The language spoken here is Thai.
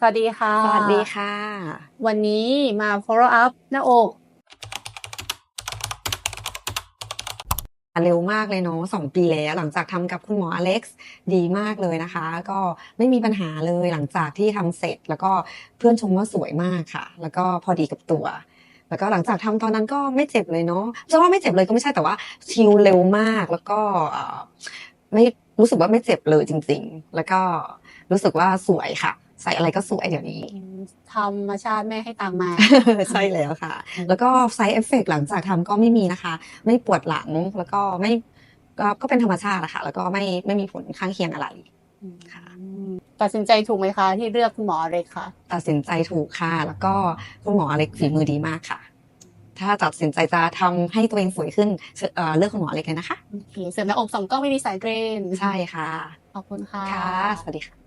สวัสดีค่ะ สวัสดีค่ะ วันนี้มา follow up หน้าอกเร็วมากเลยเนาะสองปีแล้วหลังจากทำกับคุณหมออเล็กซ์ดีมากเลยนะคะ ก็ไม่มีปัญหาเลยหลังจากที่ทำเสร็จ แล้วก็เพื่อนชมว่าสวยมากค่ะ แล้วก็พอดีกับตัว แล้วก็หลังจากทำตอนนั้นก็ไม่เจ็บเลยเนาะจะว่าไม่เจ็บเลยก็ไม่ใช่แต่ว่าชิลเร็วมากแล้วก็เอ่อไม่รู้สึกว่าไม่เจ็บเลยจริง ๆ แล้วก็รู้สึกว่าสวยค่ะ ใส่อะไรก็สวยเดี๋ยวนี้ธรรมชาติแม่ให้ตังค์มา ใช่แล้วค่ะ แล้วก็ไซ d ์เอฟเฟกหลังจากทำก็ไม่มีนะคะ ไม่ปวดหลังแล้วก็ไม่ก็ก็เป็นธรรมชาติแหละค่ะแล้วก็ไม่ไม่มีผลข้างเคียงอะไรค่ะตัดสินใจถูกไหมคะ ที่เลือกคุณหมอเลยค่ะ ตัดสินใจถูกค่ะ แล้วก็คุณหมออเล็กฝีมือดีมากค่ะ ถ้าตัดสินใจจะทำให้ตัวเองสวยขึ้นเอ่อเลือกคุณหมออเล็กเลยนะคะโอเคเสริมหน้าอกสองกล้องไม่มีสายเกรนใช่ค่ะขอบคุณค่ะค่ะ สวัสดีค่ะ